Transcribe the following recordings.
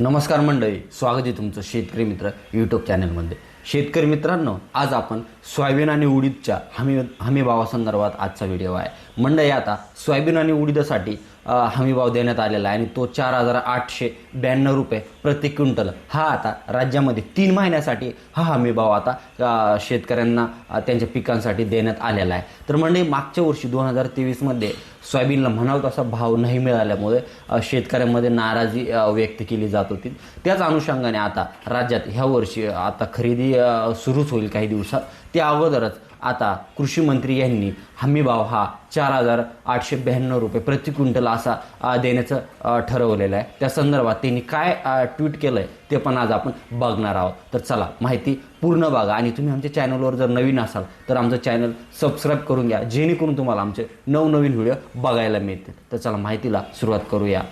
नमस्कार मंडळी स्वागत आहे तुमचं शेतकरी मित्र यूट्यूब चॅनलमध्ये शेतकरी मित्रांनो आज आपण सोयाबीन आणि उडीदच्या हमी हमी भावासंदर्भात आजचा व्हिडिओ आहे. मंडळी आता सोयाबीन आणि उडीदासाठी हमीभाव देण्यात आलेला आहे आणि तो चार हजार आठशे ब्याण्णव रुपये प्रति क्विंटल. हा आता राज्यामध्ये तीन महिन्यासाठी हा हमीभाव आता शेतकऱ्यांना त्यांच्या पिकांसाठी देण्यात आलेला आहे. तर म्हणजे मागच्या वर्षी दोन हजार तेवीसमध्ये सोयाबीनला म्हणावं तसा भाव नाही मिळाल्यामुळे शेतकऱ्यांमध्ये नाराजी व्यक्त केली जात होती. त्याच अनुषंगाने आता राज्यात ह्या वर्षी आता खरेदी सुरूच होईल काही दिवसात. त्या अगोदरच आता कृषी मंत्री यांनी हमीभाव हा चार हजार आठशे ब्याण्णव रुपये प्रति क्विंटल असा देण्याचं ठरवलेलं आहे. त्या संदर्भात त्यांनी काय ट्विट केलं आहे ते पण आज आपण बघणार आहोत. तर चला माहिती पूर्ण बघा. आणि तुम्ही आमच्या चॅनलवर जर नवीन असाल तर आमचं चॅनल सबस्क्राईब करून घ्या जेणेकरून तुम्हाला आमचे नवनवीन व्हिडिओ बघायला मिळतील. तर चला माहितीला सुरुवात करूया.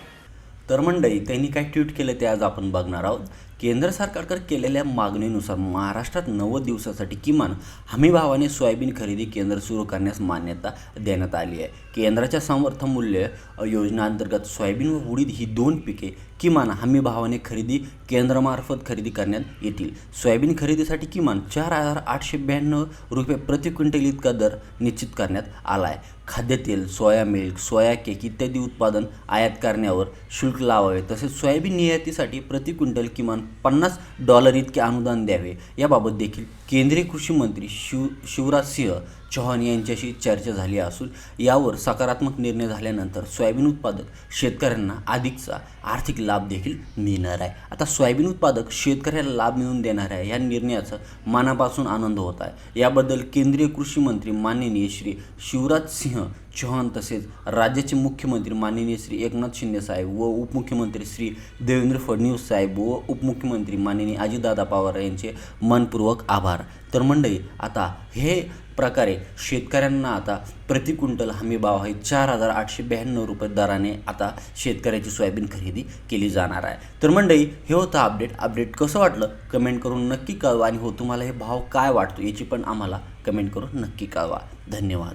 तर मंडळी त्यांनी काय ट्विट केलं ते आज आपण बघणार आहोत. केंद्र सरकारकडे केलेल्या मागणीनुसार महाराष्ट्रात नव्वद दिवसासाठी किमान हमी भावाने सोयाबीन खरेदी केंद्र सुरू करण्यास मान्यता देण्यात आली आहे. केंद्राच्या समर्थमूल्य अ, योजनेअंतर्गत सोयाबीन व उडीद ही दोन पिके किमान हमी भावाने खरेदी केंद्रामार्फत खरेदी करण्यात येतील. सोयाबीन खरेदीसाठी किमान चार हजार आठशे ब्याण्णव रुपये प्रति क्विंटल इतका दर निश्चित करण्यात आला आहे. खाद्यतेल सोया मिल्क सोया केक इत्यादी उत्पादन आयात करण्यावर शुल्क लावावे तसेच सोयाबीन निर्यातीसाठी प्रति क्विंटल किमान पन्नास डॉलर इतके अनुदान द्यावे. याबाबत देखील केंद्रीय कृषी मंत्री शिव शिवराज सिंह चौहान यांच्याशी चर्चा झाली असून यावर सकारात्मक निर्णय झाल्यानंतर सोयाबीन उत्पादक शेतकऱ्यांना अधिकचा आर्थिक लाभ देखील मिळणार आहे. आता सोयाबीन उत्पादक शेतकऱ्याला लाभ मिळवून देणार आहे या निर्णयाचा मनापासून आनंद होत आहे. याबद्दल केंद्रीय कृषी मंत्री माननीय श्री शिवराज सिंह चौहान तसेच राज्याचे मुख्यमंत्री माननीय श्री एकनाथ शिंदे साहेब व उपमुख्यमंत्री श्री देवेंद्र फडणवीस साहेब व उपमुख्यमंत्री माननीय अजितदादा पवार यांचे मनपूर्वक आभार. तर मंडळी आता हे प्रकारे शेतकऱ्यांना आता प्रति क्विंटल हमी भाव आहे चार हजार आठशे ब्याण्णव रुपये दराने आता शेतकऱ्याची सोयाबीन खरेदी केली जाणार आहे. तर मंडळी हे होतं अपडेट अपडेट कसं वाटलं? कमेंट करून नक्की कळवा आणि हो तुम्हाला हे भाव काय वाटतो याची पण आम्हाला कमेंट करून नक्की कळवा. धन्यवाद.